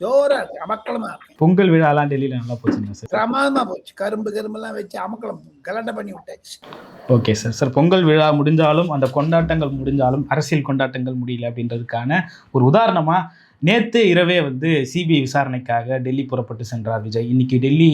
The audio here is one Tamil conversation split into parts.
ஜோரா இருக்கு அமக்களமா இருக்கு. பொங்கல் விழாலாம் டெல்லியில நல்லா போச்சுங்களா சார்? பிரமாதமா போச்சு. கரும்பு கரும்பெல்லாம் வச்சு அமக்களம் கலண்டை பண்ணி விட்டாச்சு. Okay sir. சார் பொங்கல் விழா முடிஞ்சாலும் அந்த கொண்டாட்டங்கள் முடிஞ்சாலும் அரசியல் கொண்டாட்டங்கள் முடியல அப்படின்றதுக்கான ஒரு உதாரணமா நேற்று இரவே வந்து சிபிஐ விசாரணைக்காக டெல்லி புறப்பட்டு சென்றார் விஜய். இன்னைக்கு டெல்லி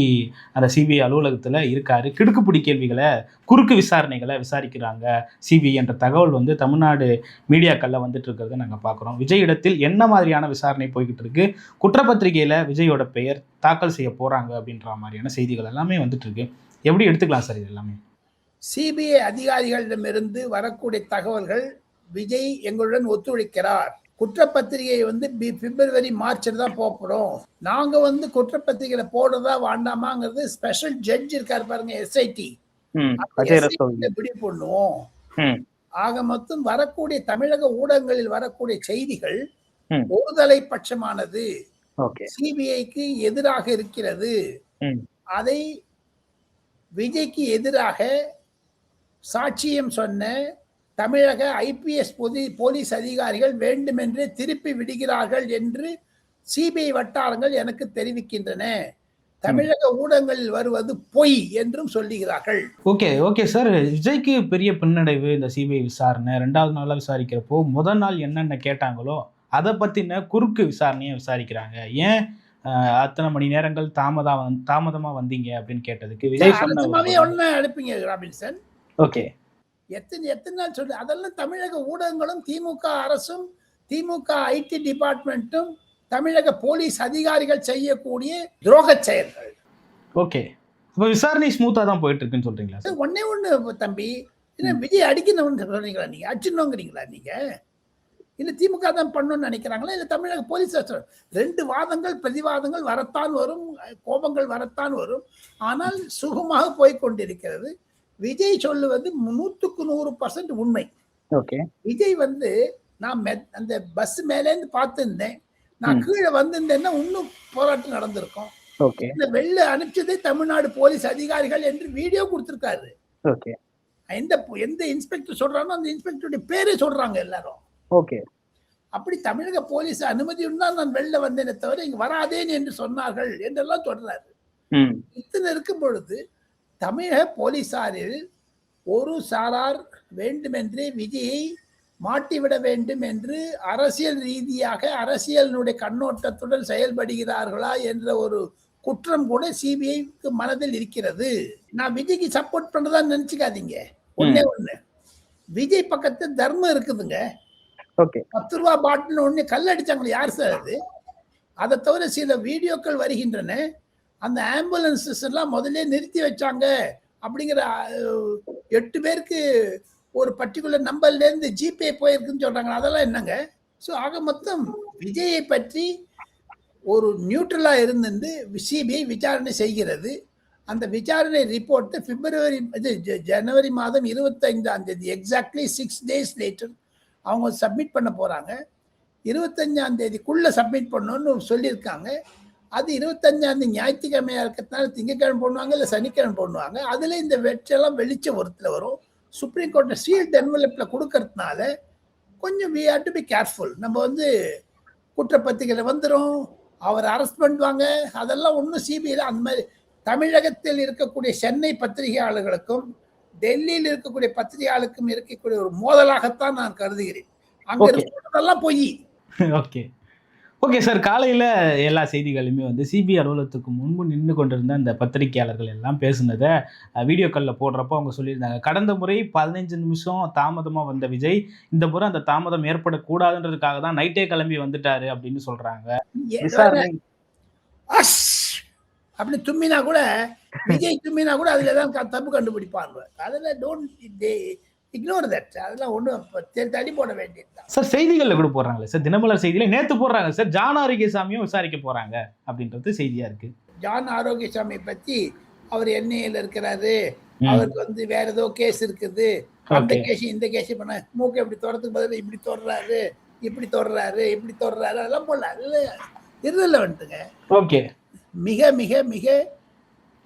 அந்த சிபிஐ அலுவலகத்தில் இருக்காரு. கிடுக்குப்பிடி கேள்விகளை குறுக்கு விசாரணைகளை விசாரிக்கிறாங்க சிபிஐ என்ற தகவல் வந்து தமிழ்நாடு மீடியாக்களில் வந்துட்டு இருக்கிறத நாங்கள் பார்க்குறோம் விஜய் இடத்தில் என்ன மாதிரியான விசாரணை போய்கிட்டு இருக்கு? குற்றப்பத்திரிகையில் விஜயோட பெயர் தாக்கல் செய்ய போகிறாங்க அப்படின்ற மாதிரியான செய்திகள் எல்லாமே வந்துட்டு இருக்கு. எப்படி எடுத்துக்கலாம் சார் இது எல்லாமே? சிபிஐ அதிகாரிகளிடமிருந்து வரக்கூடிய தகவல்கள் விஜய் எங்களுடன் ஒத்துழைக்கிறார். குற்றப்பத்திரிகை வந்து பி- பிப்ரவரி மார்ச்ல தான் போகப்படும். நாங்க வந்து குற்றப்பத்திரிகையில போடுறதா வேண்டாமாங்கிறது ஸ்பெஷல் ஜட்ஜ் இருக்காரு பாருங்க எஸ்ஐடி முடிவு பண்ணுவோம். ஆக மொத்தம் வரக்கூடிய தமிழக ஊடகங்களில் வரக்கூடிய செய்திகள். ஒருதலை பட்சமானது. சிபிஐக்கு எதிராக இருக்கிறது. அதை விஜய்க்கு எதிராக சாட்சியம் சொன்ன தமிழக ஐபிஎஸ் பொது போலீஸ் அதிகாரிகள் வேண்டுமென்றே திருப்பி விடுகிறார்கள் என்று சிபிஐ வட்டாரங்கள் எனக்கு தெரிவிக்கின்றன. தமிழக ஊடகங்களில் வருவது பொய் என்றும் சொல்லுகிறார்கள். Okay okay sir. விஜய்க்கு பெரிய பின்னடைவு இந்த சிபிஐ விசாரணை. ரெண்டாவது நாளாக விசாரிக்கிறப்போ முதல் நாள் என்னென்ன கேட்டாங்களோ அதை பற்றின குறுக்கு விசாரணையை விசாரிக்கிறாங்க. ஏன் அத்தனை மணி நேரங்கள் தாமதமா வந்தீங்க அப்படின்னு கேட்டதுக்கு விஜய் சொன்ன அனுப்புங்க ராபின்சன். ஓகே. எத்தனை எத்தனை நாள் சொல்லு அதெல்லாம் தமிழக ஊடகங்களும் திமுக அரசும் திமுக ஐடி டிபார்ட்மெண்ட்டும் தமிழக போலீஸ் அதிகாரிகள் செய்யக்கூடிய துரோக செயல்கள். ஓகே. இப்போ விசாரணை ஸ்மூத்தாக தான் போயிட்டு இருக்குன்னு சொல்றீங்களா ஒண்ணே ஒண்ணு தம்பி. என்ன விஜய் அடிக்கணும்னு சொல்றீங்களா நீங்க? அடிச்சிடணுங்கிறீங்களா நீங்க? இல்ல திமுக தான் பண்ணணும்னு நினைக்கிறாங்களா? இல்ல தமிழக போலீஸ் ரெண்டு வாதங்கள் பிரதிவாதங்கள் வரத்தான் வரும் கோபங்கள் வரத்தான் வரும். ஆனால் சுகமாக போய் விஜய் சொல்லுவது நூற்றுக்கு நூறு பர்சன்ட் உண்மை. ஓகே. விஜய் வந்து நான் அந்த பஸ் மேலேருந்து பார்த்துருந்தேன். நான். கீழே வந்திருந்தேன்னா இன்னும் போராட்டம் நடந்திருக்கும். ஓகே. இந்த வெளில அனுப்பிச்சதே தமிழ்நாடு போலீஸ் அதிகாரிகள் என்று வீடியோ கொடுத்திருக்காரு. ஓகே. எந்த எந்த இன்ஸ்பெக்டர் சொல்றானோ அந்த இன்ஸ்பெக்டருடைய பேரே சொல்றாங்க எல்லாரும். ஓகே. அப்படி தமிழக போலீஸ் அனுமதி இருந்தால் நான் வெளில வந்தேனே தவிர இங்க வராதேன் என்று சொன்னார்கள் என்றெல்லாம் சொல்றாரு. இத்தனை இருக்கும் பொழுது தமிழக போலீசாரில் ஒரு சாரார் வேண்டுமென்றே விஜயை மாட்டிவிட வேண்டும் என்று அரசியல் ரீதியாக அரசியலினுடைய கண்ணோட்டத்துடன் செயல்படுகிறார்களா என்ற ஒரு குற்றம் கூட சிபிஐக்கு மனதில் இருக்கிறது. நான் விஜய்க்கு சப்போர்ட் பண்றதா நினைச்சுக்காதீங்க. ஒண்ணே ஒண்ணு. விஜய் பக்கத்து தர்மம் இருக்குதுங்க. ஓகே. பத்து ரூபா பாட்டில் ஒண்ணு கல் அடிச்சாங்களே யார் சார் அது? அதை தவிர சில வீடியோக்கள் வருகின்றன. அந்த ஆம்புலன்சஸ் எல்லாம் முதல்ல நிறுத்தி வச்சாங்க. அப்படிங்கிற எட்டு பேருக்கு ஒரு பர்டிகுலர் நம்பர்லேருந்து ஜிபே போயிருக்குன்னு சொல்கிறாங்க அதெல்லாம் என்னங்க? ஸோ ஆக மொத்தம் விஜயை பற்றி ஒரு நியூட்ரலாக இருந்து சிபிஐ விசாரணை செய்கிறது. அந்த விசாரணை ரிப்போர்ட்டு பிப்ரவரி இது ஜ- ஜனவரி மாதம் இருபத்தைந்தாம் தேதி எக்ஸாக்ட்லி சிக்ஸ் டேஸ் லேட்டர் அவங்க சப்மிட் பண்ண போகிறாங்க இருபத்தஞ்சாம் தேதிக்குள்ளே சப்மிட் பண்ணணும்னு சொல்லியிருக்காங்க. அது இருபத்தஞ்சாம் தேதி ஞாயிற்றுக்கிழமையா இருக்கிறதுனால திங்கக்கிழமை பண்ணுவாங்க இல்லை சனிக்கிழமை பண்ணுவாங்க அதுல இந்த வெற்றெல்லாம் வெளிச்ச ஒருத்தில் வரும். சுப்ரீம் கோர்ட்டில் சீல்ட் என்வலப்பில் கொடுக்கறதுனால கொஞ்சம் we have to be careful நம்ம வந்து குற்றப்பத்திரிகையில் வந்துடும் அவர் அரெஸ்ட் பண்ணுவாங்க. அதெல்லாம் ஒன்றும் சிபிஐல அந்த மாதிரி தமிழகத்தில் இருக்கக்கூடிய சென்னை பத்திரிகையாளர்களுக்கும் டெல்லியில் இருக்கக்கூடிய பத்திரிகையாளருக்கும் இருக்கக்கூடிய ஒரு மோதலாகத்தான் நான் கருதுகிறேன். அங்க. இருக்கிறதெல்லாம் பொய். ஓகே ஓகே சார் காலையில் எல்லா செய்திகளுமே வந்து சிபிஐ அலுவலகத்துக்கு முன்பு நின்று கொண்டிருந்த அந்த பத்திரிகையாளர்கள் எல்லாம் பேசுனதை வீடியோக்களில் போடுறப்போ அவங்க சொல்லியிருந்தாங்க. கடந்த முறை பதினைஞ்சு நிமிஷம் தாமதமாக வந்த விஜய் இந்த முறை அந்த தாமதம் ஏற்படக்கூடாதுன்றதுக்காக தான் நைட்டே கிளம்பி வந்துட்டாரு அப்படின்னு அஷ் அப்படி தும்மினா கூட விஜய் தும்மினா கூட அதுல தான் தப்பு கண்டுபிடிப்பாங்க. அதெல்லாம் டோன்ட் இக்னோர் தட் அதெல்லாம் ஒன்றும் தடி போட வேண்டியதுதான். சார் செய்திகளில் கூட போடுறாங்களே சார்? தினமலர் செய்தியில நேத்து போடுறாங்க சார். ஜான ஆரோக்கியசாமியும் விசாரிக்க போறாங்க அப்படின்றது செய்தியா இருக்கு. ஜான் ஆரோக்கியசாமி பத்தி அவர் என்ஐஏல இருக்கிறாரு. அவருக்கு வந்து வேற ஏதோ கேஸ் இருக்குது. அந்த. கேஸ் இந்த கேஸ் பண்ண மூக்கை இப்படி தொடறதுக்கு பதிலா இப்படி தொடறாரு இப்படி தொடறாரு இப்படி தொடறாரு அதெல்லாம் போடல. அது இருதல வந்துட்டுங்க ஓகே. மிக மிக மிக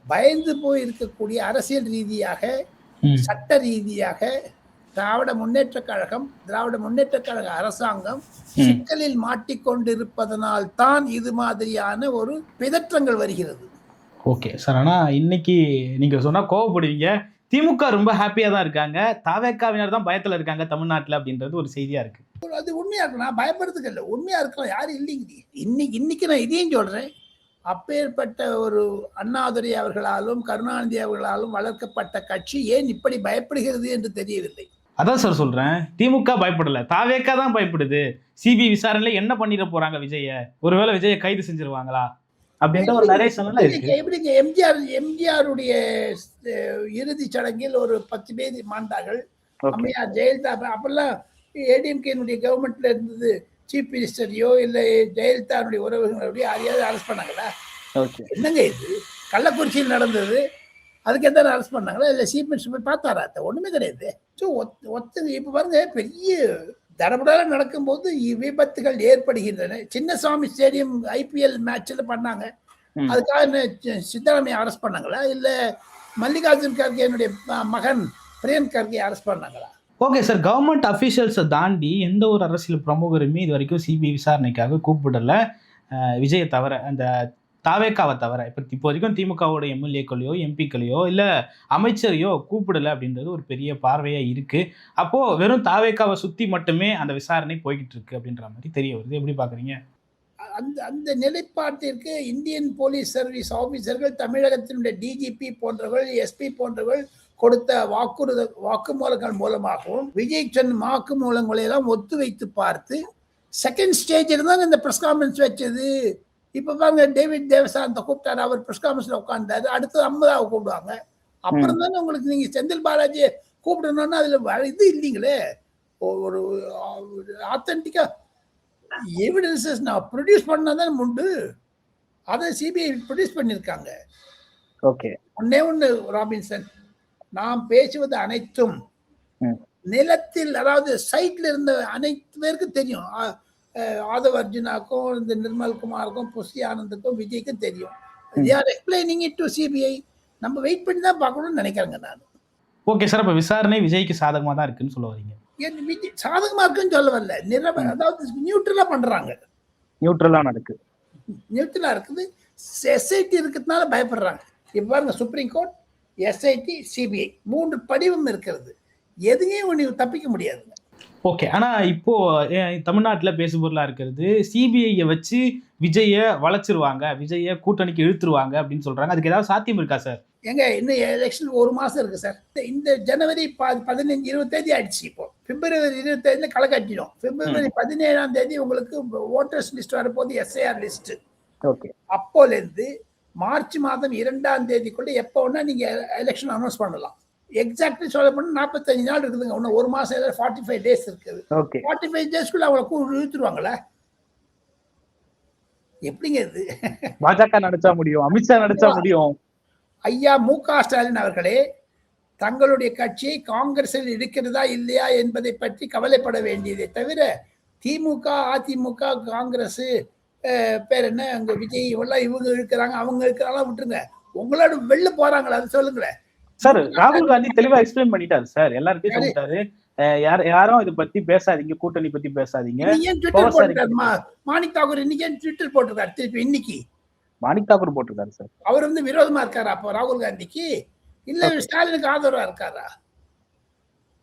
பயந்து போய் இருக்கக்கூடிய அரசியல் ரீதியாக. சட்ட ரீதியாக திராவிட முன்னேற்ற கழகம் திராவிட முன்னேற்ற கழக அரசாங்கம் சிக்கலில் மாட்டிக்கொண்டிருப்பதனால் தான் இது மாதிரியான ஒரு பிதற்றங்கள் வருகிறது. ஓகே. சார் ஆனா இன்னைக்கு நீங்க சொன்னா கோவப்படுவீங்க. திமுக ரொம்ப ஹாப்பியா தான் இருக்காங்க. தாவேக்காவினர் தான் பயத்துல இருக்காங்க தமிழ்நாட்டுல அப்படின்றது ஒரு செய்தியா இருக்கு. அது உண்மையா இருக்கு. நான் பயப்படுறதுக்கு இல்லை. உண்மையா இருக்கலாம். யாரும் இல்லைங்க. இன்னைக்கு இன்னைக்கு நான் இதையும் சொல்றேன். அப்பேற்பட்ட ஒரு அண்ணாதுரை அவர்களாலும் கருணாநிதி அவர்களாலும் வளர்க்கப்பட்ட கட்சி ஏன் இப்படி பயப்படுகிறது என்று தெரியவில்லை. அதான் சார் சொல்றேன். திமுக பயப்படல. தாவேக்கா தான் பயப்படுது. சிபிஐ விசாரணையில என்ன பண்ணிட போறாங்க விஜய? ஒருவேளை விஜய கைது செஞ்சிருவாங்களா? அப்படின்ற ஒரு நரேஷன் எல்லாம் இருக்கு. எப்படிங்க எம்ஜிஆர் எம்ஜிஆருடைய இறுதி சடங்கில் ஒரு பத்து பேர் மாண்டார்கள். அம்மையார் ஜெயலலிதா அப்ப- அப்பெல்லாம் ஏடிஎம்கேனுடைய கவர்மெண்ட்ல இருந்தது. சீஃப் மினிஸ்டரையோ இல்லை ஜெயலலிதாவுடைய உறவுகளுடைய யாரையாவது அரெஸ்ட் பண்ணாங்களா? ஓகே. என்னங்க இது? கள்ளக்குறிச்சியில் நடந்தது. அதுக்கு எதாவது அரெஸ்ட் பண்ணாங்களா? இல்லை சீஃப் மினிஸ்டர் போய் பார்த்தாரா? அத்தை? ஒண்ணுமே கிடையாது. ஸோ ஒத்து இப்போ பாருங்க பெரிய தடபடால நடக்கும்போது விபத்துகள் ஏற்படுகின்றன. சின்னசாமி ஸ்டேடியம் ஐபிஎல் மேட்ச்ல பண்ணாங்க. அதுக்காக என்ன சித்தராமையை அரெஸ்ட் பண்ணாங்களா? இல்லை மல்லிகார்ஜுன் கர்கேனுடைய ம- மகன் பிரியங்க் கர்கே அரெஸ்ட் பண்ணாங்களா? Okay sir. கவர்மெண்ட் அஃபிஷியல்ஸை தாண்டி எந்த ஒரு அரசியல் பிரமுகருமே இது வரைக்கும் சிபிஐ விசாரணைக்காக கூப்பிடல. விஜயை தவிர அந்த தாவேக்காவை தவிர இப்போ இப்போ வரைக்கும் திமுகவோட எம்எல்ஏக்களையோ எம்பிக்களையோ இல்லை அமைச்சரையோ கூப்பிடலை அப்படின்றது ஒரு பெரிய பார்வையாக இருக்குது அப்போது வெறும் தாவேக்காவை சுற்றி மட்டுமே அந்த விசாரணை போய்கிட்டு இருக்கு அப்படின்ற மாதிரி தெரிய வருது. எப்படி பார்க்குறீங்க அந்த அந்த நிலைப்பாட்டிற்கு இந்தியன் போலீஸ் சர்வீஸ் ஆஃபீஸர்கள் தமிழகத்தினுடைய டிஜிபி போன்றவர்கள் எஸ்பி போன்றவர்கள் கொடுத்த வாக்குறுத வாக்குமூலங்கள் மூலமாகவும் விஜய் சொன்ன வாக்குமூலங்களை எல்லாம் ஒத்து வைத்து பார்த்து செகண்ட் ஸ்டேஜில் தான் இந்த ப்ரெஸ் கான்ஃபரன்ஸ் வச்சது. இப்போ பாருங்க டேவிட் தேவசாந்த கூப்பிட்டாரு அவர் ப்ரெஸ் கான்ஃபரன்ஸ்ல உட்காந்தாரு அடுத்து அம்பதாவை கூப்பிடுவாங்க. அப்புறம் தானே உங்களுக்கு நீங்க செந்தில் பாலாஜியை கூப்பிடணும்னா அதுல இது இல்லைங்களே. ஒரு ஆத்தன்டிக்கா எவிடன்சஸ் நான் ப்ரொடியூஸ் பண்ணா தான் உண்டு. அதை சிபிஐ ப்ரொடியூஸ் பண்ணியிருக்காங்க. ஓகே ஒன்னே ஒன்று ராபின்சன். நாம் பேசுவது அனைத்தும். நிலத்தில் அதாவது சைட்ல இருந்த அனைத்து பேருக்கும் தெரியும். ஆதவ் அர்ஜுனாக்கும் இந்த நிர்மல் குமாருக்கும் புஷி ஆனந்துக்கும் விஜய்க்கும் தெரியும். Are explaining it to CBI நம்ம வெயிட் பண்ணி தான் பார்க்கணும்னு நினைக்கிறேங்க நான். ஓகே சார் இப்போ விசாரணை விஜய்க்கு சாதகமாக தான் இருக்குன்னு சொல்ல வரீங்க. விஜய் சாதகமா இருக்குன்னு சொல்ல வரல. நிரப அதாவது நியூட்ரலா பண்றாங்க. நியூட்ரலாக நடக்கு. நியூட்ரலா இருக்குது. எஸ்ஐடி இருக்கிறதுனால பயப்படுறாங்க. இப்போ பாருங்க சுப்ரீம் கோர்ட் எஸ்ஐடி சிபிஐ மூன்று படிவம் இருக்கிறது. எதுவும் ஒன்று தப்பிக்க முடியாதுங்க. ஓகே. ஆனா இப்போ தமிழ்நாட்டில் பேசுபொருளா இருக்கிறது சிபிஐயை வச்சு விஜயை வளைச்சிருவாங்க விஜயை கூட்டணிக்கு இழுத்துருவாங்க அப்படின்னு சொல்றாங்க. அதுக்கு ஏதாவது சாத்தியம் இருக்கா சார்? எங்க இன்னும் எலெக்ஷன் ஒரு மாசம் இருக்கு சார். இந்த- ஜனவரி ப- பதினஞ்சு இருபத்தேதி ஆயிடுச்சு இப்போ. பிப்ரவரி இருபத்தேதியில களை கட்டிடும். பிப்ரவரி பதினேழாம் தேதி உங்களுக்கு ஓட்டர்ஸ் லிஸ்ட் வரப்போது எஸ்ஐஆர் லிஸ்ட் ஓகே. அப்போல இருந்து மார்ச் மாதம் இரண்டாம் தேதிக்குள்ள எப்போ வேணா நீங்க எலெக்ஷன் அனௌன்ஸ் பண்ணலாம். எக்ஸாக்ட்லி சொல்ல போனா நாற்பத்தஞ்சு நாள் இருக்குதுங்க. இன்னும் ஒரு மாசம் ஃபார்ட்டி ஃபைவ் டேஸ் இருக்குது. ஃபார்ட்டி ஃபைவ் டேஸ்க்குள்ள அவங்கள கூ இழுத்துருவாங்களே? எப்படிங்க இது? பாஜக நடிச்சா முடியும் அமித்ஷா நடிச்சா முடியும். ஐயா மு க ஸ்டாலின் அவர்களே தங்களுடைய கட்சி காங்கிரஸில் இருக்கிறதா இல்லையா என்பதை பற்றி கவலைப்பட வேண்டியதை தவிர திமுக அதிமுக காங்கிரஸ் பேர் என்ன அங்க விஜய் எல்லாம் இவங்க இருக்கிறாங்க அவங்க இருக்கிறாங்க விட்டுருங்க. உங்களோட வெளில போறாங்களா அது சொல்லுங்களேன். சார் ராகுல் காந்தி தெளிவா எக்ஸ்பிளைன் பண்ணிட்டாரு சார். எல்லாருக்கும் சொல்லிட்டாரு யார் யாரும் இதை பத்தி பேசாதீங்க கூட்டணி பத்தி பேசாதீங்க. மாணிக் தாக்கூர் இன்னைக்கு ட்விட்டர் போட்டிருக்காரு? திருப்பி இன்னைக்கு. மாணிக் தாக்கூர் போட்டிருக்காரு சார் அவர் வந்து விரோதமா இருக்காரா அப்போ ராகுல் காந்திக்கு இல்ல ஸ்டாலினுக்கு ஆதரவா இருக்காரா?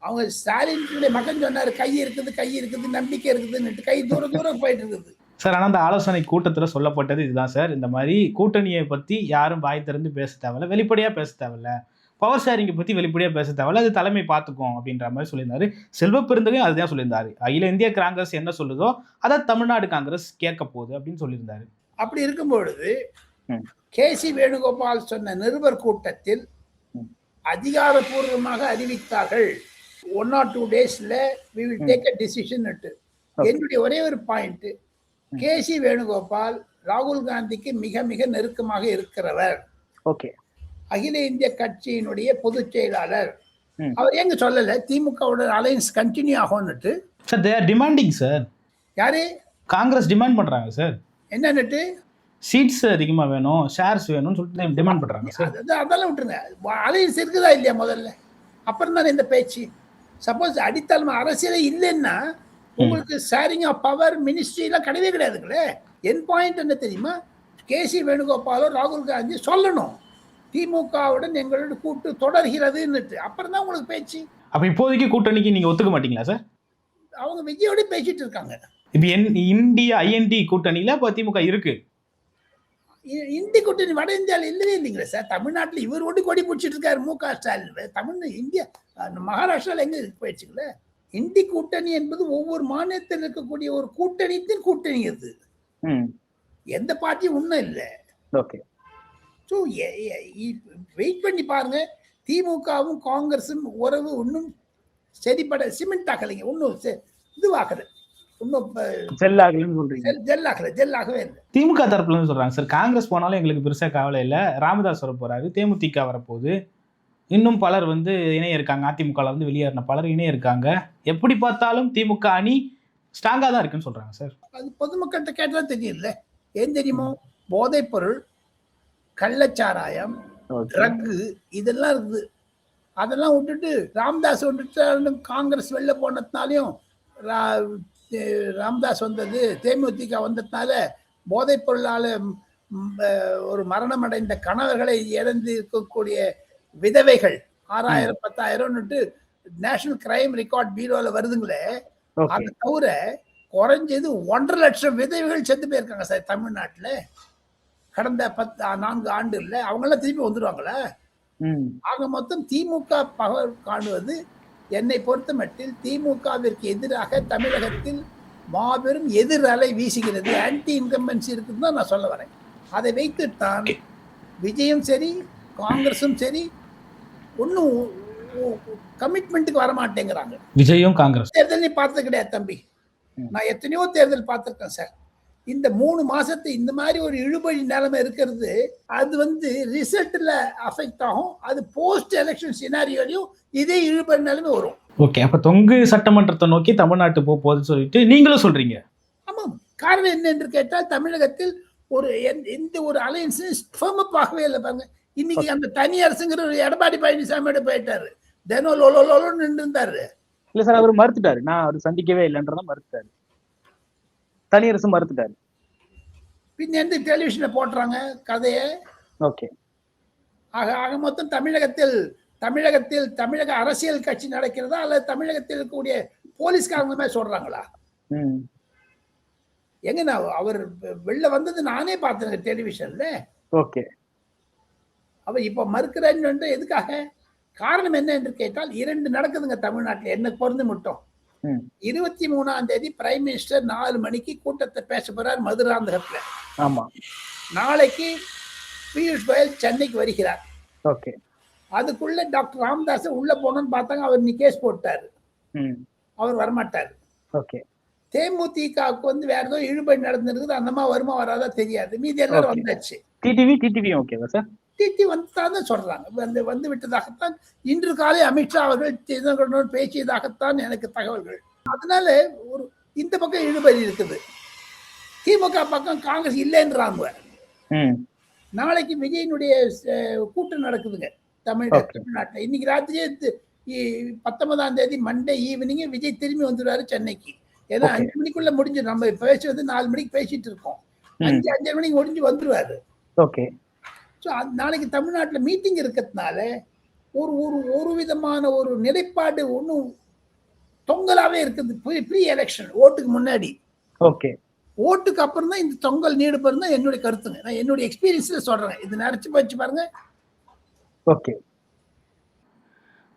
அவங்க ஸ்டாலினுடைய மகன் சொன்னாரு கை இருக்குது கை இருக்குது நம்பிக்கை இருக்குதுன்னு கை தூர தூரம் போயிட்டு இருக்குது. சார் ஆனால் அந்த ஆலோசனை கூட்டத்தில் சொல்லப்பட்டது இதுதான் சார் இந்த மாதிரி கூட்டணியை பற்றி யாரும் வாய் திறந்து பேச தேவையில்ல வெளிப்படையாக பேச தேவையில்ல. பவர் ஷேரிங்கை பற்றி வெளிப்படையாக பேச தேவையில்ல. அது தலைமை பார்த்துக்கும் அப்படின்ற மாதிரி சொல்லியிருந்தாரு. செல்வ பெருந்தகையும் அதுதான் சொல்லியிருந்தாரு. அகில இந்திய காங்கிரஸ் என்ன சொல்லுதோ அதை தமிழ்நாடு காங்கிரஸ் கேட்க போகுது அப்படின்னு சொல்லியிருந்தாரு. அப்படி இருக்கும் பொழுது. கே. சி. வேணுகோபால் சொன்ன நிருபர் கூட்டத்தில் ம். அதிகாரப்பூர்வமாக அறிவித்தார்கள். ஒன் ஆர் டூ டேஸ்ல we will. Take a decision. என்னுடைய ஒரே ஒரு பாயிண்ட் கே. சி. வேணுகோபால் ராகுல் காந்திக்கு மிக மிக நெருக்கமாக இருக்கிறவர். ஓகே அகில இந்திய கட்சியினுடைய பொதுச் செயலாளர். அவர் எங்க சொல்லல? திமுகவோட alliance continue ஆகும்னுட்டு. Sir they are demanding sir யாரு? காங்கிரஸ் டிமாண்ட் பண்றாங்க சார் என்னன்னுட்டு? சீட்ஸ் அதிகமாக வேணும் ஷேர்ஸ் வேணும்னு சொல்லிட்டு டிமாண்ட் பண்றாங்க சார் அது- அதெல்லாம் விட்டுருங்க. அலையன்ஸ் இருக்குதா இல்லையா முதல்ல? அப்புறம் தானே இந்த பேச்சு. சப்போஸ் அடித்தளம் அரசியலே இல்லைன்னா உங்களுக்கு ஷேரிங் ஆஃப் பவர் மினிஸ்ட்ரி எல்லாம் கிடையவே கிடையாதுங்களே. என் பாயிண்ட் என்ன தெரியுமா? கே சி வேணுகோபாலோ ராகுல் காந்தி சொல்லணும். திமுகவுடன் எங்களோட கூட்டு தொடர்கிறதுன்னுட்டு. அப்புறம் தான் உங்களுக்கு பேச்சு. அப்ப இப்போதைக்கு கூட்டணிக்கு நீங்க ஒத்துக்க மாட்டீங்களா சார்? அவங்க விஜயோட பேசிட்டு இருக்காங்க. இப்போ என் இந்தியா ஐஎன்டி கூட்டணியில இப்போ திமுக இருக்கு. இந்தி கூட்டணி வட இந்தியாவில் இல்லவே இல்லைங்களே சார். தமிழ்நாட்டில் இவர் ஒட்டி கொடி பிடிச்சிட்டு இருக்காரு மு க ஸ்டாலின். தமிழ் இந்தியா அஹ் மகாராஷ்டிரால எங்க போயிடுச்சுங்களே இந்தி கூட்டணி என்பது ஒவ்வொரு மாநிலத்தில் இருக்கக்கூடிய ஒரு கூட்டணித்தின் கூட்டணி அது. எந்த பார்ட்டியும் ஒன்றும் இல்லை. ஓகே. ஸோ வெயிட் பண்ணி பாருங்க. திமுகவும் காங்கிரஸும் உறவு இன்னும் சரிப்பட சிமெண்ட் ஆகலைங்க ஒன்றும் இதுவாகல. திமுக தரப்புல இருந்து சொல்றாங்க சார் காங்கிரஸ் போனாலும் எங்களுக்கு பெருசா கவலை இல்லை. ராமதாஸ் வர போறாரு தேமுதிக வரப்போகுது. இன்னும் பலர் வந்து இணைய இருக்காங்க. அதிமுகல வந்து வெளியேறின பலர் இணைய இருக்காங்க. எப்படி பார்த்தாலும் திமுக அணி ஸ்ட்ராங்கா தான் இருக்குன்னு சொல்றாங்க சார். அது பொதுமக்கள்கிட்ட கேட்டால் தெரியல ஏன் தெரியுமோ? போதைப் பொருள் கள்ளச்சாராயம் ட்ரக்கு இதெல்லாம் இருக்குது. அதெல்லாம் விட்டுட்டு ராம்தாஸ் விட்டுட்டு காங்கிரஸ் வெளில போனதுனாலையும் ராம்தாஸ் வந்தது தேமுதிக வந்ததுனால போதைப் பொருளால் ஒரு மரணம் அடைந்த கணவர்களை இழந்து இருக்கக்கூடிய விதவைகள் ஆறாயிரம் பத்தாயிரம்னுட்டு நேஷனல் கிரைம் ரெக்கார்ட் பீரோவில் வருதுங்களே அதை தவிர குறைஞ்சது ஒன்றரை லட்சம் விதவைகள் செத்து போயிருக்காங்க சார் தமிழ்நாட்டுல. கடந்த பத்து நான்கு ஆண்டுல அவங்கெல்லாம் திருப்பி வந்துடுவாங்களா ஆக மொத்தம் திமுக பகல் காணுவது என்னை பொறுத்த மட்டில் திமுகவிற்கு எதிராக தமிழகத்தில் மாபெரும் எதிர் அலை வீசுகிறது. ஆன்டி இன்கம்பன்சி இருக்குன்னு தான் நான் சொல்ல வரேன். அதை வைத்துத்தான் விஜயும் சரி காங்கிரஸும் சரி ஒன்றும் கமிட்மெண்ட்டுக்கு வர மாட்டேங்கிறாங்க விஜயும் காங்கிரஸ். தேர்தல் நீ பார்த்தது கிடையாது தம்பி. நான் எத்தனையோ தேர்தல் பார்த்துருக்கேன் சார். இந்த மூணு மாசத்து இந்த மாதிரி ஒரு இழுபறி நிலைமை இருக்கிறது அது வந்து ரிசல்ட்ல அஃபெக்ட் ஆகும். அது போஸ்ட் எலெக்ஷன் சினாரியோலையும் இதே இழுபறி நிலைமை வரும். ஓகே அப்ப தொங்கு சட்டமன்றத்தை நோக்கி தமிழ்நாட்டு போக போகுதுன்னு சொல்லிட்டு நீங்களும் சொல்றீங்க? ஆமாம். காரணம் என்ன என்று கேட்டால் தமிழகத்தில் ஒரு எந்த- எந்த ஒரு அப் ஆகவே இல்லை பாருங்க. இன்னைக்கு அந்த தனி அரசுங்கிற ஒரு எடப்பாடி பழனிசாமியோட போயிட்டாரு. தினம் லோலோ லோலோன்னு நின்று இருந்தாரு இல்ல சார் அவர் மறுத்துட்டாரு. நான் அவர் சந்திக்கவே இல்லைன்றத மறுத்துட்டாரு. தனியரசு மறுத்துட்டாரு. பின்ன எந்த டெலிவிஷன்ல போட்டுறாங்க கதையை? ஓகே. ஆக ஆக மொத்தம் தமிழகத்தில் தமிழகத்தில் தமிழக அரசியல் கட்சி நடக்கிறதா? அல்லது தமிழகத்தில் இருக்கக்கூடிய போலீஸ்காரங்க மாதிரி சொல்றாங்களா? எங்க நான் அவர் வெளில வந்தது நானே பார்த்தேன் டெலிவிஷன்ல ஓகே. அவர் இப்ப மறுக்கிறான்னு எதுக்காக? காரணம் என்ன என்று கேட்டால் இரண்டு நடக்குதுங்க தமிழ்நாட்டில். என்ன பொருந்து மட்டும். இருபத்தி மூணாம் தேதி பிரைம் மினிஸ்டர் நாலு மணிக்கு கூட்டத்தை பேச போறார் மதுராந்தகத்துல ஆமா. நாளைக்கு பியூஷ் கோயல் சென்னைக்கு வருகிறார். ஓகே. அதுக்குள்ள டாக்டர் ராமதாஸ் உள்ள போனோம்னு பார்த்தாங்க. அவர் இன்னைக்கு கேஸ் போட்டாரு. அவர் வரமாட்டார். ஓகே. தேமுதிகவுக்கு வந்து வேற ஏதோ இழுபறி நடந்திருக்குது. அந்த மாதிரி வருமா வராதா தெரியாது. மீதி எல்லாரும். வந்தாச்சு. டிடிவி டிடிவி ஓகேவா சார் டிடி வந்துதான் சொல்றாங்க. வந்து வந்து விட்டதாகத்தான் இன்று காலை அமித்ஷா அவர்கள் சிதம்பரனுடன் பேசியதாகத்தான் எனக்கு தகவல்கள். அதனால ஒரு இந்த பக்கம் இழுபறி இருக்குது. திமுக பக்கம் காங்கிரஸ் இல்லைன்றாங்க. நாளைக்கு விஜயனுடைய கூட்டம் நடக்குதுங்க. தமிழ். தமிழ்நாட்டில். இன்னைக்கு ராத்திரியே பத்தொன்பதாம் தேதி மண்டே ஈவினிங் விஜய் திரும்பி வந்துடுவாரு சென்னைக்கு. ஏன்னா. அஞ்சு மணிக்குள்ள முடிஞ்சு நம்ம பேசுறது நாலு மணிக்கு பேசிட்டு இருக்கோம். அஞ்சு அஞ்சரை மணிக்கு முடிஞ்சு வந்துருவாரு. ஓகே. ஸோ நாளைக்கு தமிழ்நாட்டில் மீட்டிங் இருக்கிறதுனால ஒரு ஒரு ஒரு விதமான ஒரு நிலைப்பாடு ஒன்றும் தொங்கலாவே இருக்குது. ப்ரீ எலெக்ஷன் ஓட்டுக்கு முன்னாடி. ஓகே ஓட்டுக்கு அப்புறம் தான் இந்த தொங்கல் நீடுபடும் தான் என்னுடைய கருத்துங்க. நான் என்னுடைய எக்ஸ்பீரியன்ஸ்ல சொல்றேன். இது நினைச்சு போச்சு பாருங்க. ஓகே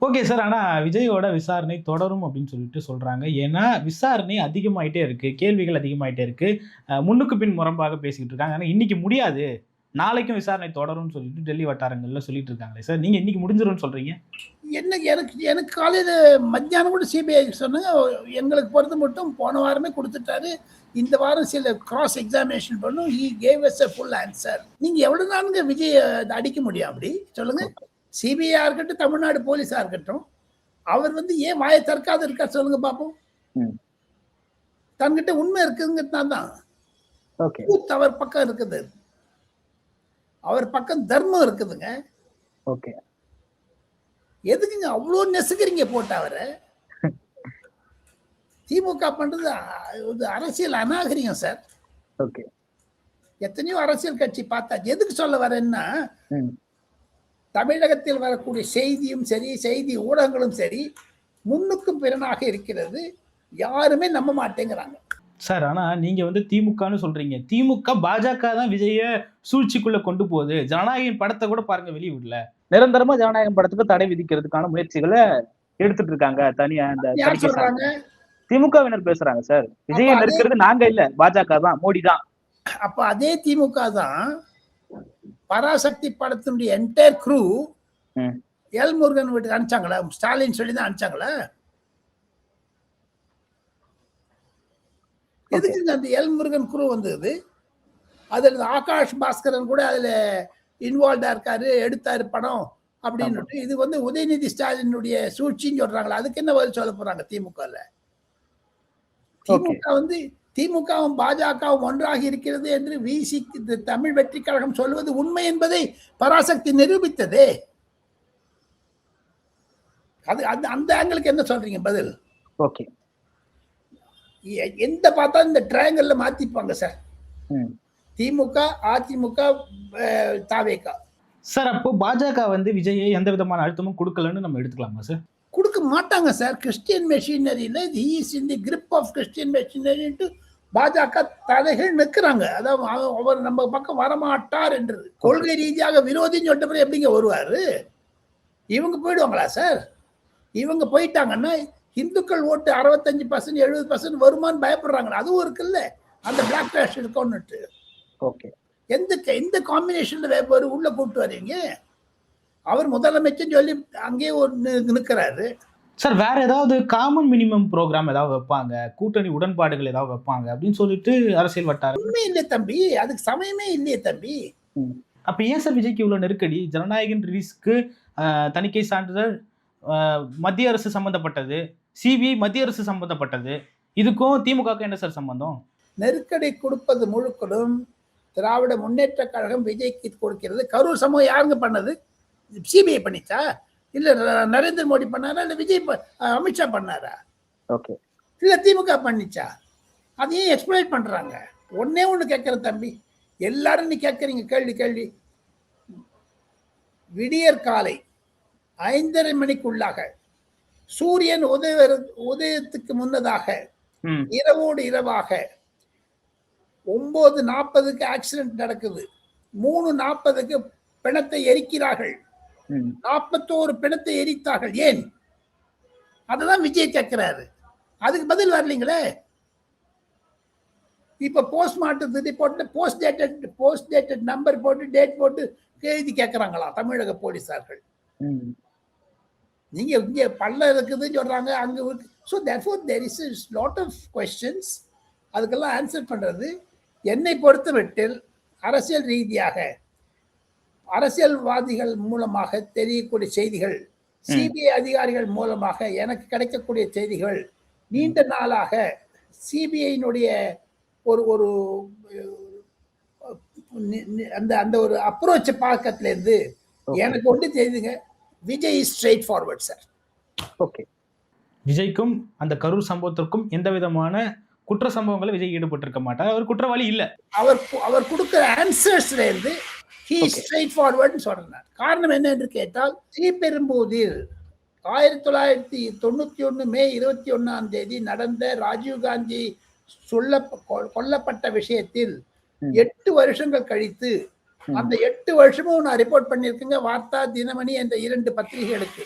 ஓகே சார் ஆனா விஜயோட விசாரணை தொடரும் அப்படின்னு சொல்லிட்டு சொல்றாங்க. ஏன்னா விசாரணை அதிகமாயிட்டே இருக்கு. கேள்விகள் அதிகமாயிட்டே இருக்கு. அஹ் முன்னுக்கு பின் முரம்பாக பேசிக்கிட்டு இருக்காங்க. ஆனா இன்னைக்கு முடியாது. நாளைக்கும் விசாரணை தொடரும்னு சொல்லிட்டு டெல்லி வட்டாரங்கள்ல சொல்லிட்டு இருக்காங்களே சார். நீங்க இன்னைக்கு முடிஞ்சிரும்னு சொல்றீங்க? என்ன எனக்கு எனக்கு காலையில மத்தியானம் கூட சிபிஐ சொன்னாங்க. எங்களுக்கு பொறுத்த மட்டும் போன வாரமே கொடுத்துட்டாரு. இந்த வாரம் சில கிராஸ் எக்ஸாமினேஷன் பண்ணும். He gave us a full answer நீங்க எவ்வளவு நாளுங்க விஜய் அதை அடிக்க முடியும் அப்படி? சொல்லுங்க. சிபிஐயா இருக்கட்டும் தமிழ்நாடு போலீஸா இருக்கட்டும் அவர் வந்து ஏன் வாயை திறக்காத இருக்கா சொல்லுங்க பாப்போம். ம். தன்கிட்ட உண்மை இருக்குங்கிறதுனால தான். அவர் பக்கம் இருக்குது. அவர் பக்கம் தர்மம் இருக்குதுங்க. ஓகே. எதுக்குங்க அவ்வளோ நெசுக்கிறீங்க போட்டு அவரை? திமுக பண்றது அரசியல் அநாகரிகம் சார். ஓகே. எத்தனையோ அரசியல் கட்சி பார்த்தாச்சு எதுக்கு சொல்ல வரேன்னா தமிழகத்தில் வரக்கூடிய செய்தியும் சரி செய்தி ஊடகங்களும் சரி முன்னுக்கும் பிறனாக இருக்கிறது யாருமே நம்ப மாட்டேங்கிறாங்க. சார் ஆனா நீங்க வந்து திமுகன்னு சொல்றீங்க. திமுக பாஜக தான் விஜய சூழ்ச்சிக்குள்ள கொண்டு போகுது. ஜனநாயகன் படத்தை கூட பாருங்க வெளியிடல நிரந்தரமா ஜனநாயகம் படத்துக்கு தடை விதிக்கிறதுக்கான முயற்சிகளை எடுத்துட்டு இருக்காங்க. தனியா சொல்றாங்க? திமுகவினர் பேசுறாங்க சார். விஜயை நெருக்கிறது நாங்க இல்ல பாஜக தான் மோடி தான். அப்ப அதே திமுக தான் பராசக்தி படத்தினுடைய என்டையர் குரூ ம். எல் முருகன் வீட்டுக்கு அனுப்பிச்சாங்களா? ஸ்டாலின் சொல்லி தான் அனுப்பிச்சாங்களா? எதுக்கு அந்த எல் முருகன் குரூ வந்தது? அதுல ஆகாஷ் பாஸ்கரன் கூட அதுல இன்வால்வ்டா இருக்காரு எடுத்தாரு படம் அப்படின்னு. இது வந்து உதயநிதி ஸ்டாலினுடைய சூழ்ச்சின்னு சொல்றாங்களா அதுக்கு என்ன பதில் சொல்ல போறாங்க திமுகல? திமுக வந்து திமுகவும் பாஜகவும் ஒன்றாக இருக்கிறது என்று விசி தமிழ் வெற்றி கழகம் சொல்வது உண்மை என்பதை பராசக்தி நிரூபித்ததே. அது அந்த அந்த ஆங்கிளுக்கு என்ன சொல்றீங்க பதில்? ஓகே எந்த பார்த்தா இந்த ட்ரையாங்கல்ல மாத்திப்பாங்க சார் திமுக அதிமுக தாவேகா. சார் அப்போ பாஜக வந்து விஜயை எந்த விதமான அழுத்தமும் கொடுக்கலன்னு நம்ம எடுத்துக்கலாமா சார் கொடுக்க மாட்டாங்க sir Christian மெஷினரியில he's in the grip of Christian மெஷினரின்ட்டு பாஜக தலைகள் நிற்கிறாங்க. அதாவது அவ- அவர் நம்ம பக்கம் வரமாட்டார் என்று. கொள்கை ரீதியாக விரோதின்னு சொல்லிட்ட எப்படிங்க வருவாரு? இவங்க போயிடுவாங்களா சார் இவங்க போயிட்டாங்கன்னா இந்துக்கள் ஓட்டு அறுபத்தஞ்சு பர்சன்ட் எழுபது பர்சன்ட் வருமான்னு பயப்படுறாங்களா அதுவும் இருக்குல்ல. அந்த பிளாக் கேஷ் இருக்கும்னுட்டு ஓகே. எந்த எந்த காம்பினேஷன்ல வேறு உள்ள கூப்பிட்டு வரீங்க? அவர் முதலமைச்சர் சொல்லி அங்கேயே ஒரு நி- நிற்கிறாரு சார் வேற ஏதாவது காமன் மினிமம் ப்ரோக்ராம் ஏதாவது வைப்பாங்க? கூட்டணி உடன்பாடுகள் ஏதாவது வைப்பாங்க? அப்படின்னு சொல்லிட்டு அரசியல் வட்டாரம் உண்மை இல்லை தம்பி. அதுக்கு சமயமே இல்லையே தம்பி. அப்ப ஏன் சார் விஜய்க்கு இவ்வளவு நெருக்கடி? ஜனநாயகன் ரிலீஸ்க்கு தணிக்கை சான்றிதழ் மத்திய அரசு சம்பந்தப்பட்டது. சிபிஐ மத்திய அரசு சம்பந்தப்பட்டது. இதுக்கும் திமுகவுக்கும் என்ன சார் சம்பந்தம்? நெருக்கடி கொடுப்பது முழுக்கலும் திராவிட முன்னேற்ற கழகம் விஜய்க்கு கொடுக்கிறது. கரூர் சமூகம் யாருங்க பண்ணது? சிபிஐ பண்ணிச்சா? இல்ல ந- நரேந்திர மோடி பண்ணாரா? இல்ல விஜய் அமித்ஷா பண்ணாரா? ஓகே. இல்ல திமுக பண்ணிச்சா? அதையும் எக்ஸ்பிளைன் பண்றாங்க. ஒன்னே ஒண்ணு கேட்கிற தம்பி. எல்லாரும் நீ கேட்கறீங்க கேள்வி கேள்வி. விடியற் காலை ஐந்தரை மணிக்குள்ளாக சூரியன் உதய உதயத்துக்கு முன்னதாக இரவோடு இரவாக ஒன்பது நாற்பதுக்கு ஆக்சிடென்ட் நடக்குது. மூணு நாற்பதுக்கு பிணத்தை எரிக்கிறார்கள். நாற்பத்தோரு பிணத்தை எரித்தார்கள். ஏன்? அததான் விஜய் கேட்கிறாரு. அதுக்கு பதில் வரலீங்களே? இப்ப postmortem ரிப்போர்ட்ல post dated post dated number போட்டு டேட் போட்டு எழுதி கேட்கறாங்களா தமிழக போலீசார்கள்? நீங்க இங்க பள்ளம் இருக்குதுன்னு சொல்றாங்க அங்க so therefore there is lot of questions அதுக்கெல்லாம் ஆன்சர் பண்றது. என்னை பொறுத்த மட்டில் அரசியல் ரீதியாக அரசியல்வாதிகள் மூலமாக தெரியக்கூடிய செய்திகள் சிபிஐ அதிகாரிகள் மூலமாக எனக்கு கிடைக்கக்கூடிய செய்திகள் நீண்ட நாளாக சிபிஐனுடைய ஒரு ஒரு அந்த அந்த ஒரு அப்ரோச் பார்க்கத்துல இருந்து Okay. எனக்கு ஒன்று தெரியுதுங்க Vijay straight forward sir okay விஜய்க்கும் அந்த கரூர் சம்பவத்திற்கும் எந்த விதமான குற்ற சம்பவங்களை விஜய் ஈடுபட்டிருக்க மாட்டார் அவர் குற்றவாளி இல்ல அவர் அவர் கொடுக்கிற ஆன்சர்ஸ்ல இருந்து ஹீ. ஸ்ட்ரெயிட் ஃபார்வர்ட்னு சொல்றார் காரணம் என்ன என்று கேட்டால் ஸ்ரீபெரும்புதூரில் ஆயிரத்தி தொள்ளாயிரத்தி தொண்ணூத்தி ஒண்ணு மே இருபத்தி ஒண்ணாம் தேதி நடந்த ராஜீவ்காந்தி சொல்ல கொ- கொல்லப்பட்ட விஷயத்தில். எட்டு வருஷங்கள் கழித்து. அந்த எட்டு வருஷமும் நான் ரிப்போர்ட் பண்ணியிருக்கேங்க. வார்த்தா தினமணி என்ற இரண்டு பத்திரிகைகளுக்கு.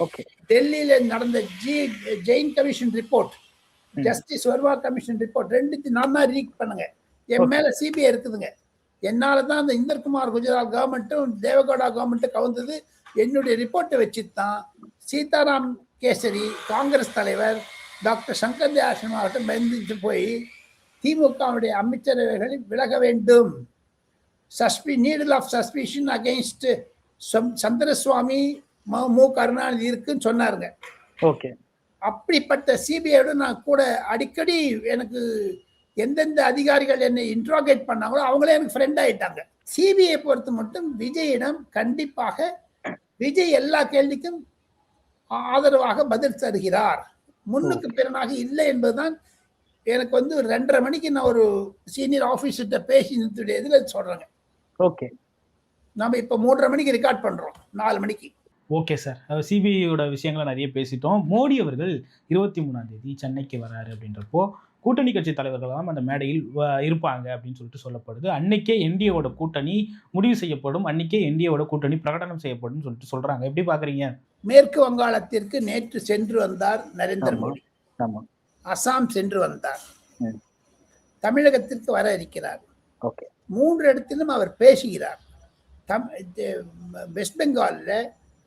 ஓகே. டெல்லியில நடந்த G Jain commission report. Justice Verma commission report ரெண்டுத்தையும் நான் தான் ரீட் பண்ணுங்க. என். மேல சிபிஐ இருக்குதுங்க. என்னால தான் அந்த இந்தர்குமார் குஜரால் கவர்மெண்ட்டும் தேவகவுடா கவர்மெண்ட்டும் கவுந்தது. என்னுடைய ரிப்போர்ட்டை வச்சு தான் சீதாராம் கேசரி காங்கிரஸ் தலைவர் டாக்டர் சங்கர் தயாசன் ஆகட்டும் பயந்துட்டு போய் திமுகவுடைய அமைச்சரவைகளை விலக வேண்டும். சஸ்பி needle of suspicion against Chandraswami மு- மு கருணாநிதி இருக்குன்னு சொன்னாருங்க. ஓகே. அப்படிப்பட்ட சிபிஐயோட நான் கூட அடிக்கடி எனக்கு எந்தெந்த அதிகாரிகள் என்னை இன்ட்ராகேட் பண்ணாங்களோ அவங்களே எனக்கு ஃப்ரெண்ட் ஆயிட்டாங்க. சிபிஐ பொறுத்து மட்டும் விஜயிடம் கண்டிப்பாக விஜய் எல்லா கேள்விக்கும் ஆதரவாக பதில் தருகிறார். முன்னுக்கு பிறனாக இல்லை என்பதுதான் எனக்கு வந்து ஒரு ரெண்டரை மணிக்கு நான் ஒரு சீனியர் ஆஃபீஸர்கிட்ட பேசி இதில் சொல்றேங்க. ஓகே. நம்ம இப்போ மூன்றரை மணிக்கு ரெக்கார்ட் பண்றோம். நாலு மணிக்கு. ஓகே சார் சிபிஐயோட விஷயங்களை நிறைய பேசிட்டோம். மோடி அவர்கள் இருபத்தி மூணாம் தேதி சென்னைக்கு வராரு அப்படின்றப்போ கூட்டணி கட்சி தலைவர்களெல்லாம் அந்த மேடையில் வ- இருப்பாங்க அப்படின்னு சொல்லிட்டு சொல்லப்படுது. அன்னைக்கே என்டிஏவோட கூட்டணி முடிவு செய்யப்படும். அன்னைக்கே என்டிஏவோட கூட்டணி பிரகடனம் செய்யப்படும் சொல்லிட்டு சொல்றாங்க. எப்படி பாக்குறீங்க? மேற்கு வங்காளத்திற்கு நேற்று சென்று வந்தார் நரேந்திர. மோடி. ஆமா. அசாம் சென்று வந்தார். தமிழகத்திற்கு வர இருக்கிறார். ஓகே. மூன்று இடத்திலும் அவர் பேசுகிறார். தம் வெஸ்ட் பெங்கால்ல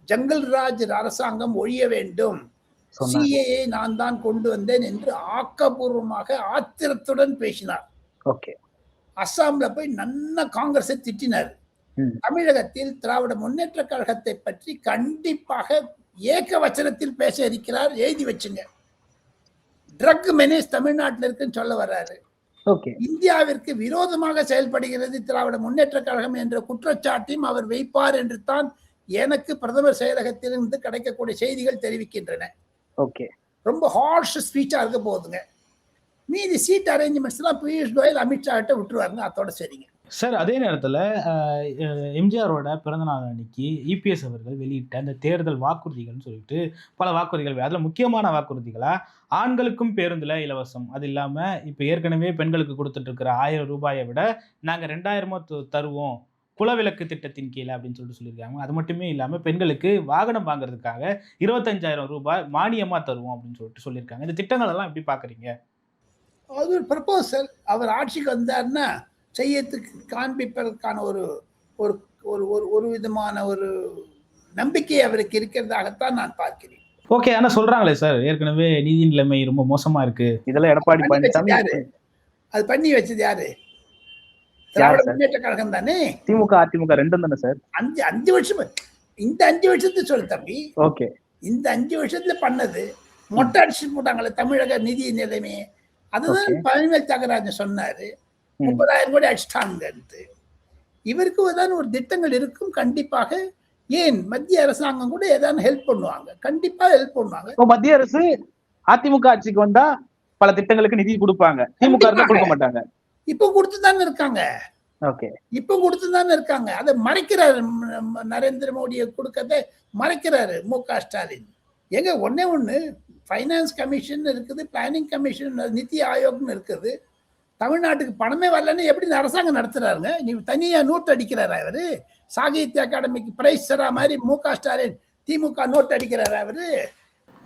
ஜங்கல் ராஜ் அரசாங்கம் ஒழிய வேண்டும். சிஏஏ நான் தான் கொண்டு வந்தேன் என்று ஆக்கப்பூர்வமாக ஆத்திரத்துடன் பேசினார். ஓகே. அஸ்ஸாம்ல போய் நன்ன காங்கிரஸை திட்டினார். தமிழகத்தில் திராவிட முன்னேற்ற கழகத்தை பற்றி கண்டிப்பாக ஏக வச்சனத்தில் பேச இருக்கிறார். எழுதி வச்சுங்க. ட்ரக் மெனேஜ் தமிழ்நாட்டில் இருக்குன்னு சொல்ல வர்றாரு. இந்தியாவிற்கு விரோதமாக செயல்படுகிறது திராவிட முன்னேற்ற கழகம் என்ற குற்றச்சாட்டையும் அவர் வைப்பார் என்று தான் எனக்கு பிரதமர் செயலகத்திலிருந்து கிடைக்கக்கூடிய செய்திகள் தெரிவிக்கின்றன. ஓகே. ரொம்ப ஹார்ஷ் ஸ்பீச்சா இருக்க போகுதுங்க. மீதி சீட் அரேஞ்ச்மெண்ட்ஸ் எல்லாம் பியூஷ் கோயல் அமித்ஷா கிட்ட விட்டுருவாருங்க அதோட சரிங்க. சார் அதே நேரத்தில் எம்ஜிஆரோட பிறந்தநாள் அன்னைக்கு இபிஎஸ் அவர்கள் வெளியிட்ட அந்த தேர்தல் வாக்குறுதிகள்னு சொல்லிட்டு பல வாக்குறுதிகள் அதில் முக்கியமான வாக்குறுதிகளாக ஆண்களுக்கும் பேருந்தில் இலவசம். அது இல்லாமல் இப்போ ஏற்கனவே பெண்களுக்கு கொடுத்துட்டு இருக்கிற ஆயிரம் ரூபாயை விட நாங்கள் ரெண்டாயிரமா தருவோம் குலவிளக்கு திட்டத்தின் கீழே அப்படின்னு சொல்லிட்டு சொல்லியிருக்காங்க. அது மட்டுமே இல்லாமல் பெண்களுக்கு வாகனம் வாங்குறதுக்காக இருபத்தஞ்சாயிரம் ரூபாய் மானியமாக தருவோம் அப்படின்னு சொல்லிட்டு சொல்லியிருக்காங்க. இந்த திட்டங்கள் எல்லாம் எப்படி பார்க்குறீங்க? அது ஒரு ப்ரப்போசல் அவர் ஆட்சிக்கு வந்தாருன்னா செய்யறதுக்கு காண்பிப்பதற்கான ஒரு ஒரு ஒரு ஒரு ஒரு விதமான ஒரு நம்பிக்கை அவருக்கு இருக்கிறதாகத்தான் நான் பார்க்கிறேன். ஓகே ஆனால் சொல்கிறாங்களே சார் ஏற்கனவே நிதி நிலைமை ரொம்ப மோசமாக இருக்குது இதெல்லாம் எடப்பாடி பழனிசாமி? அது பண்ணி வச்சது யாரு? முன்னேற்ற கழகம் தானே? திமுக அதிமுக ரெண்டும் தானே சார் அஞ்சு அஞ்சு வருஷம் இந்த அஞ்சு வருஷத்துக்கு சொல்லு தம்பி. ஓகே இந்த அஞ்சு வருஷத்துல பண்ணது மொட்டை அடிச்சு போட்டாங்களே தமிழக நிதி நிலைமையை அதுதான். பழனிவேல் தியாகராஜன் சொன்னாரு. முப்பதாயிரம் கோடி அடிச்சிட்டாங்கன்ட்டு. இவருக்கு ஏதாவது ஒரு திட்டங்கள் இருக்கும்? கண்டிப்பாக ஏன் மத்திய அரசாங்கம் கூட ஏதாவது ஹெல்ப் பண்ணுவாங்க? கண்டிப்பா ஹெல்ப் பண்ணுவாங்க. மத்திய அரசு அதிமுக ஆட்சிக்கு வந்தா பல திட்டங்களுக்கு நிதி கொடுப்பாங்க. திமுக கொடுக்க மாட்டாங்க. இப்போ கொடுத்து தானே இருக்காங்க. ஓகே. இப்போ கொடுத்து தானே இருக்காங்க. அதை மறைக்கிறாரு நரேந்திர மோடியை கொடுக்கறத மறைக்கிறாரு மு க ஸ்டாலின். எங்க ஒண்ணே ஒண்ணு ஃபைனான்ஸ் கமிஷன் இருக்குது பிளானிங் கமிஷன் நிதி ஆயோக்னு இருக்குது. தமிழ்நாட்டுக்கு பணமே வரலன்னு எப்படி அரசாங்கம் நடத்துறாருங்க? நீ தனியா நோட் அடிக்கிறாரா அவரு சாகித்ய அகாடமிக்கு பிரைஸ் தரா மாதிரி மு க ஸ்டாலின் திமுக நோட் அடிக்கிறாரா அவரு.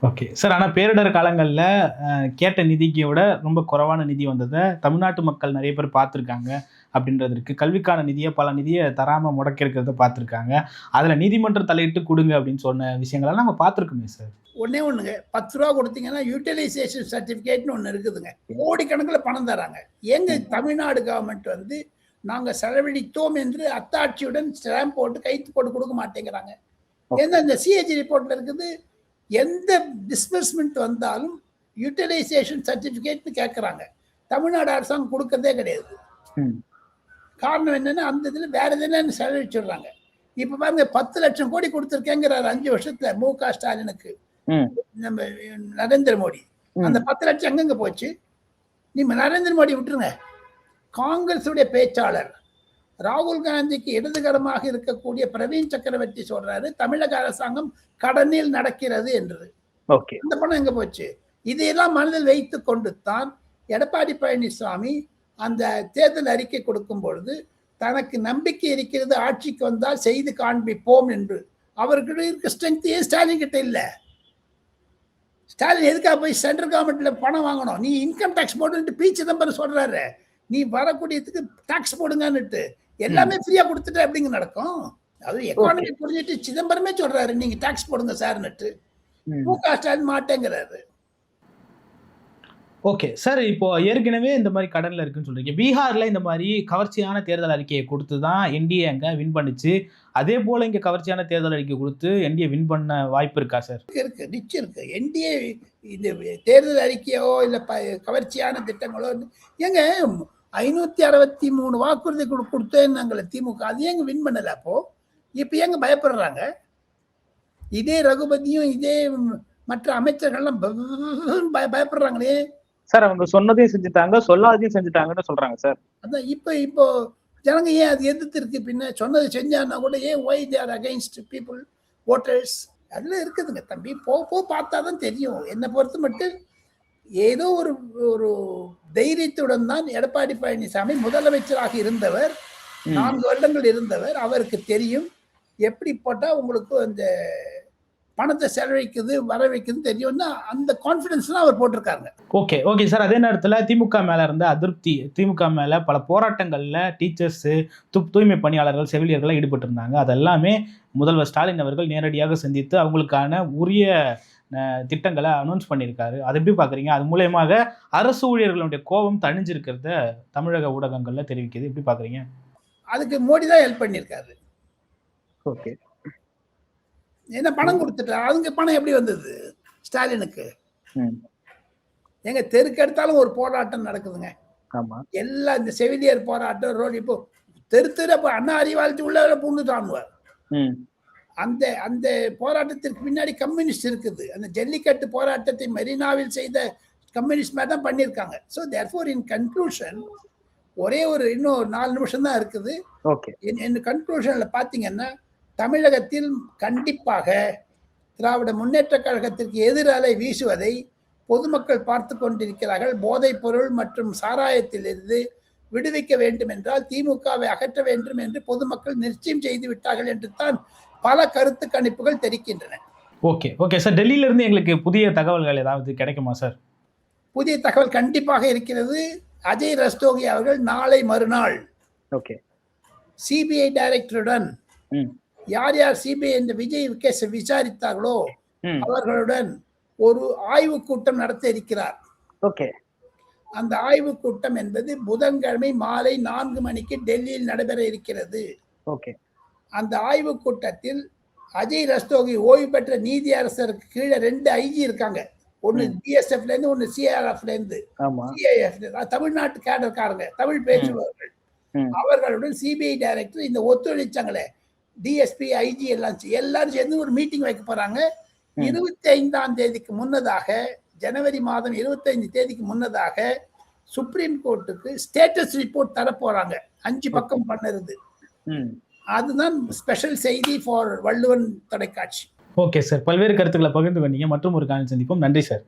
ஓகே சார் ஆனால் பேரிடர் காலங்களில் கேட்ட நிதிக்கு விட ரொம்ப குறைவான நிதி வந்ததை தமிழ்நாட்டு மக்கள் நிறைய பேர் பார்த்துருக்காங்க அப்படின்றது இருக்கு. கல்விக்கான நிதியை பல நிதியை தராமல் முடக்கி இருக்கிறத பார்த்துருக்காங்க. அதில் நீதிமன்றம் தலையிட்டு கொடுங்க அப்படின்னு சொன்ன விஷயங்களெல்லாம் நம்ம பார்த்துருக்கோமே சார் ஒண்ணே ஒண்ணுங்க. பத்து ரூபா கொடுத்தீங்கன்னா யூட்டிலைசேஷன் சர்டிபிகேட்னு ஒண்ணு இருக்குதுங்க. கோடிக்கணக்கில் பணம் தராங்க. எங்க தமிழ்நாடு கவர்மெண்ட் வந்து நாங்க செலவழித்தோம் என்று அத்தாட்சியுடன் ஸ்டாம்ப் போட்டு கைத்து போட்டு கொடுக்க மாட்டேங்கிறாங்க. ஏன்னா இந்த சிஏஜி ரிப்போர்ட்ல இருக்குது எந்த டிஸ்பர்ஸ்மெண்ட் வந்தாலும் யூட்டிலைசேஷன் சர்டிபிகேட்னு கேட்குறாங்க தமிழ்நாடு அரசாங்கம் கொடுக்கறதே கிடையாது. காரணம் என்னன்னா அந்த இதுல வேற எதுனா செலவழிச்சிடுறாங்க இப்ப பாருங்க பத்து லட்சம் கோடி கொடுத்துருக்கேங்கிறாரு அஞ்சு வருஷத்துல மு க ஸ்டாலினுக்கு. நம்ம நரேந்திர மோடி. அந்த பத்து லட்சம் எங்கெங்க போச்சு? நீங்க நரேந்திர மோடி விட்டுருங்க. காங்கிரஸுடைய பேச்சாளர் ராகுல் காந்திக்கு இடதுகரமாக இருக்கக்கூடிய பிரவீன் சக்கரவர்த்தி சொல்றாரு தமிழக அரசாங்கம் கடனில் நடக்கிறது என்று அந்த பணம் எங்க போச்சு? இதையெல்லாம் மனதில் வைத்து கொண்டு தான் எடப்பாடி பழனிசாமி அந்த தேர்தல் அறிக்கை கொடுக்கும் பொழுது தனக்கு நம்பிக்கை இருக்கிறது ஆட்சிக்கு வந்தால் செய்து காண்பிப்போம் என்று. அவர்கிட்ட இருக்க ஸ்ட்ரென்த் ஏன் ஸ்டாலின் கிட்ட இல்ல. ஸ்டாலின் எதுக்காக போய் சென்ட்ரல் கவர்மெண்ட்ல பணம் வாங்கணும்? நீ இன்கம் டாக்ஸ் போடுன்ட்டு பி சிதம்பரம் சொல்றாரு. நீ வரக்கூடியதுக்கு டாக்ஸ் போடுங்கன்னுட்டு. எல்லாமே ஃப்ரீயா கொடுத்துட்டு எப்படிங்க நடக்கும்? அது எக்கானமி புரிஞ்சுட்டு சிதம்பரமே சொல்றாரு நீங்க டாக்ஸ் போடுங்க சார்னுட்டு ம். க ஸ்டாலின் மாட்டேங்கிறாரு. ஓகே சார் இப்போ ஏற்கனவே இந்த மாதிரி கடன்ல இருக்குன்னு சொல்றீங்க. பீகார்ல இந்த மாதிரி கவர்ச்சியான தேர்தல் அறிக்கையை கொடுத்து தான் என்டிஏ அங்க வின் பண்ணுச்சு. அதே போல இங்க கவர்ச்சியான தேர்தல் அறிக்கை கொடுத்து என்டிஏ வின் பண்ண வாய்ப்பு இருக்கா சார் இருக்கு. நிச்சயம் இருக்கு. என்டிஏ இந்த தேர்தல் அறிக்கையோ இல்ல கவர்ச்சியான திட்டங்களோ ஏங்க ஐநூத்தி அறுபத்தி மூணு வாக்குறுதி கொடு கொடுத்தேன்னாங்களே திமுக அது ஏங்க வின் பண்ணல அப்போ? இப்ப ஏங்க பயப்படுறாங்க? இதே ரகுபதியும் இதே மற்ற அமைச்சர்கள்லாம் பயப்படுறாங்களே. சார் அவங்க சொன்னதையும் செஞ்சுட்டாங்க சொல்லாததையும் செஞ்சுட்டாங்கன்னு சொல்றாங்க சார். அதான் இப்போ இப்போ ஜனங்க ஏன் அது எதிர்த்து இருக்கு பின்ன? சொன்னது செஞ்சான்னா கூட ஏன் why they're against people voters அதில் இருக்குதுங்க தம்பி. போ போ பார்த்தா தான் தெரியும். என்னை பொறுத்த மட்டும் ஏதோ ஒரு ஒரு தைரியத்துடன் தான் எடப்பாடி பழனிசாமி முதலமைச்சராக இருந்தவர். நான்கு வருடங்கள் இருந்தவர் அவருக்கு தெரியும். எப்படி போட்டால் உங்களுக்கு அந்த பணத்தை செலவழிக்குது வர வைக்குதுன்னு தெரியும்னா அந்த கான்ஃபிடன்ஸ் தான் அவர் போட்டிருக்காங்க ஓகே ஓகே சார் அதே நேரத்தில் திமுக மேல இருந்த அதிருப்தி திமுக மேல பல போராட்டங்கள்ல டீச்சர்ஸ் து தூய்மை பணியாளர்கள் செவிலியர்கள் ஈடுபட்டு இருந்தாங்க அதெல்லாமே முதல்வர் ஸ்டாலின் அவர்கள் நேரடியாக சந்தித்து அவங்களுக்கான உரிய திட்டங்களை அனௌன்ஸ் பண்ணியிருக்காரு. அது எப்படி பார்க்குறீங்க? அது மூலயமாக அரசு ஊழியர்களுடைய கோபம் தணிஞ்சிருக்கிறத தமிழக ஊடகங்கள்ல தெரிவிக்குது. எப்படி பார்க்குறீங்க? அதுக்கு மோடி தான் ஹெல்ப் பண்ணியிருக்காரு. ஓகே. என்ன பணம் கொடுத்துட்டாரு அதுங்க பணம் எப்படி வந்தது? ஸ்டாலினுக்கு. எங்க தெருக்கு எடுத்தாலும் ஒரு போராட்டம் நடக்குதுங்க. ஆமா. எல்லாம் இந்த செவிலியர் போராட்டம் ரோடு இப்போ தெரு தெரு அப்போ அண்ணா அறிவாலயத்து உள்ள பூந்துட்டானுவார் ம். அந்த அந்த போராட்டத்திற்கு பின்னாடி கம்யூனிஸ்ட் இருக்குது. அந்த ஜல்லிக்கட்டு போராட்டத்தை மெரினாவில் செய்த கம்யூனிஸ்ட் மாதிரி தான் பண்ணியிருக்காங்க. ஸோ தேர்ஃபோர் இன் கன்க்ளூஷன் ஒரே ஒரு இன்னும் ஒரு நாலு நிமிஷம் தான் இருக்குது. என் கன்க்ளூஷனில் பார்த்தீங்கன்னா தமிழகத்தில் கண்டிப்பாக திராவிட முன்னேற்ற கழகத்திற்கு எதிரலை வீசுவதை பொதுமக்கள் பார்த்து கொண்டிருக்கிறார்கள். போதைப் பொருள் மற்றும் சாராயத்திலிருந்து விடுவிக்க வேண்டும் என்றால் திமுகவை அகற்ற வேண்டும் என்று பொதுமக்கள் நிச்சயம் செய்து விட்டார்கள் என்று தான் பல கருத்து கணிப்புகள் தெரிக்கின்றன. ஓகே ஓகே சார் டெல்லியில இருந்து எங்களுக்கு புதிய தகவல்கள் ஏதாவது கிடைக்குமா சார் புதிய தகவல் கண்டிப்பாக இருக்கிறது. அஜய் ரஸ்தோகி அவர்கள் நாளை மறுநாள் ஓகே சிபிஐ டைரக்டருடன். யார் யார் சிபிஐ இந்த விஜய் கேஸை விசாரித்தார்களோ அவர்களுடன் ஒரு ஆய்வு கூட்டம் நடத்த இருக்கிறார். ஓகே அந்த ஆய்வு கூட்டம் என்பது புதன்கிழமை மாலை நான்கு மணிக்கு டெல்லியில் நடைபெற இருக்கிறது. ஓகே அந்த ஆய்வு கூட்டத்தில் அஜய் ரஸ்தோகி ஓய்வு பெற்ற நீதி அரசருக்கு கீழே ரெண்டு ஐஜி இருக்காங்க. ஒன்னு. பிஎஸ்எஃப்ல இருந்து ஒன்னு சிஆர்எஃப்ல இருந்து தமிழ்நாட்டு கேடர்காரங்க தமிழ் பேசுபவர்கள். அவர்களுடன் சிபிஐ டைரக்டர் இந்த ஒத்துழைச்சாங்களே. டிஎஸ்பி ஐஜி எல்லாம் எல்லாரும் சேர்ந்து ஒரு மீட்டிங் வைக்க போறாங்க. இருபத்தி ஐந்தாம் தேதிக்கு முன்னதாக ஜனவரி மாதம் இருபத்தைந்து தேதிக்கு முன்னதாக சுப்ரீம் கோர்ட்டுக்கு ஸ்டேட்டஸ் ரிப்போர்ட் தர போறாங்க. அஞ்சு பக்கம் பண்ணுறது. அதுதான் ஸ்பெஷல் செய்தி ஃபார் வள்ளுவன் தொலைக்காட்சி. ஓகே சார் பல்வேறு கருத்துக்களை பகிர்ந்து கொண்டீங்க. மற்றும் ஒரு காலம் சந்திப்போம். நன்றி சார்